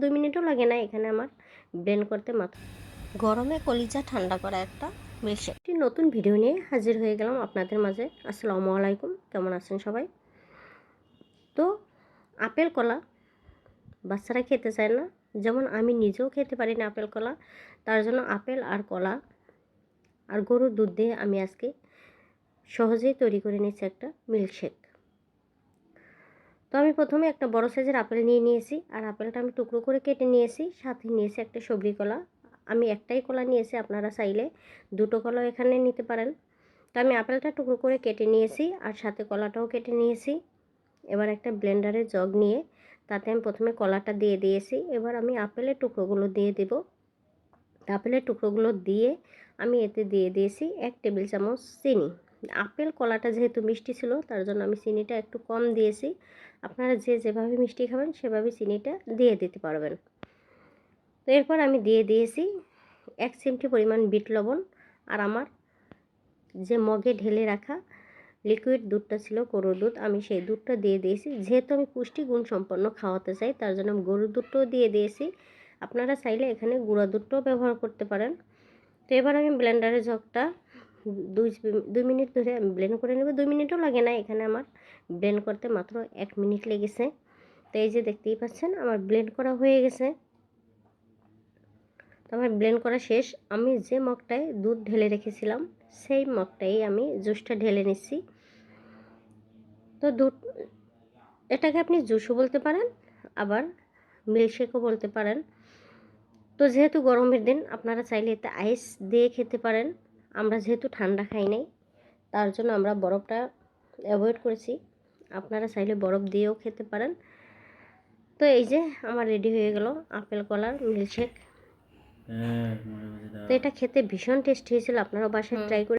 দুই মিনিটও লাগে না এখানে আমার ব্লেন্ড করতে মাত্র গরমে কলিজা ঠান্ডা করা একটা মিল্কশেক একটি নতুন ভিডিও নিয়ে হাজির হয়ে গেলাম আপনাদের মাঝে। আসসালামু আলাইকুম কেমন আছেন সবাই? তো আপেল কলা বাচ্চারা খেতে চায় না। যেমন আমি নিজেও খেতে পারি না আপেল কলা তার জন্য আপেল আর কলা আর গরুর দুধ দিয়ে আমি আজকে সহজেই তৈরি করে নিয়েছি একটা মিল্কশেক তো আমি প্রথমে একটা বড় সাইজের আপেল নিয়ে নিয়েছি, আর আপেলটা আমি টুকরো করে কেটে নিয়েছি, সাথে নিয়েছি একটা সবজি কলা। আমি একটাই কলা নিয়েছি, আপনারা চাইলে দুটো কলাও এখানে নিতে পারেন। তো আমি আপেলটা টুকরো করে কেটে নিয়েছি, আর সাথে কলাটাও কেটে নিয়েছি। এবার একটা ব্লেন্ডারে জগ নিয়ে তাতে আমি প্রথমে কলাটা দিয়ে দিয়েছি, এবার আমি আপেলের টুকরোগুলো দিয়ে দেব। আপেলের টুকরোগুলো দিয়ে আমি এতে দিয়ে দিয়েছি এক টেবিল চামচ চিনি। আপেল, কলাটা যেহেতু মিষ্টি ছিল, তার জন্য আমি চিনিটা একটু কম দিয়েছি। আপনারা যে যেভাবে মিষ্টি খাবেন, সেভাবে চিনিটা দিয়ে দিতে পারবেন। তো এরপর আমি দিয়ে দিয়েছি এক চিমটি পরিমাণ বিট লবণ আর আমার যে মগে ঢেলে রাখা লিকুইড দুধটা ছিল, গরুর দুধ, আমি সেই দুধটা দিয়ে দিয়েছি। যেহেতু আমি পুষ্টি গুণ সম্পন্ন খাওয়াতে চাই, তার জন্য আমি গরুর দুধটাও দিয়ে দিয়েছি। আপনারা চাইলে এখানে গুঁড়া দুধটাও ব্যবহার করতে পারেন। তো এবার আমি ব্লেন্ডারের জগটা দুই দুই মিনিট ধরে আমি ব্লেন্ড করে নেব। দুই মিনিটও লাগে না এখানে আমার। ব্লেন্ড করতে মাত্র এক মিনিট লেগেছে। তো এই যে দেখতেই পাচ্ছেন, আমার ব্লেন্ড করা হয়ে গেছে। তো আমার ব্লেন্ড করা শেষ। আমি যে মগটায় দুধ ঢেলে রেখেছিলাম, সেই মগটাই আমি জুসটা ঢেলে নিচ্ছি। তো দুধ, এটাকে আপনি জুসও বলতে পারেন, আবার মিল্কশেকও বলতে পারেন। তো যেহেতু গরমের দিন, আপনারা চাইলে এতে আইস দিয়ে খেতে পারেন। আমরা যেহেতু ঠান্ডা খাই নাই তার জন্য আমরা বরফটা অ্যাভয়েড করেছি। আপনারা চাইলে বরফ দিয়েও খেতে পারেন। তো এই যে আমার রেডি হয়ে গেল আপেল কলার মিল্কশেক তো এটা খেতে ভীষণ টেস্টি হয়েছিল আপনারা বাসায় ট্রাই করে